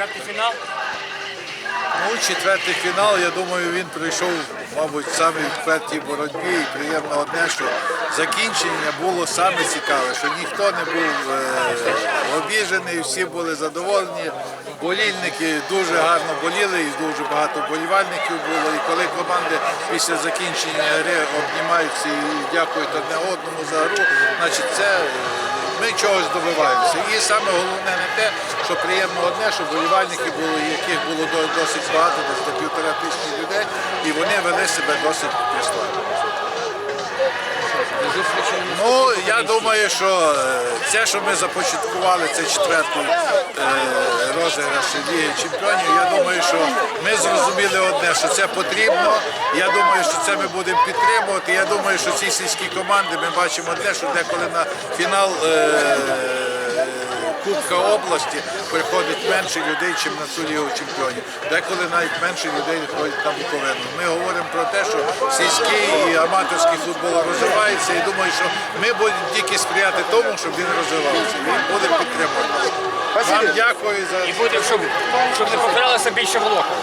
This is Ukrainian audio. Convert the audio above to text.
четвертий фінал. Ну, четвертий фінал, я думаю, він прийшов, мабуть, саме в п'ятій боротьбі. І приємно одне, що закінчення було саме цікаве, що ніхто не був е, обіжений, всі були задоволені. Болільники дуже гарно боліли, і дуже багато болівальників було. І коли команди після закінчення гри обнімаються і дякують одне одному за гру, значить це. е, ми чогось добиваємося. І саме головне не те, що приємно одне, що болівальники були, яких було досить багато, десь до півтора тисячі людей, і вони вели себе досить пристойно. Я думаю, що е, це, що ми започаткували, це четвертий е, розіграш Ліги Чемпіонів. Я думаю, що ми зрозуміли одне, що це потрібно. Я думаю, що це ми будемо підтримувати. Я думаю, що ці сільські команди ми бачимо те, що деколи на фінал. Кубка області приходить менше людей, ніж на цю лігу чемпіонів. Деколи навіть менше людей ходять на Буковину. Ми говоримо про те, що сільський і аматорський футбол розвивається, і думаю, що ми будемо тільки сприяти тому, щоб він розвивався. Він будемо підтримувати. Вам дякую за І будемо, щоб, щоб не повторялося більше влога.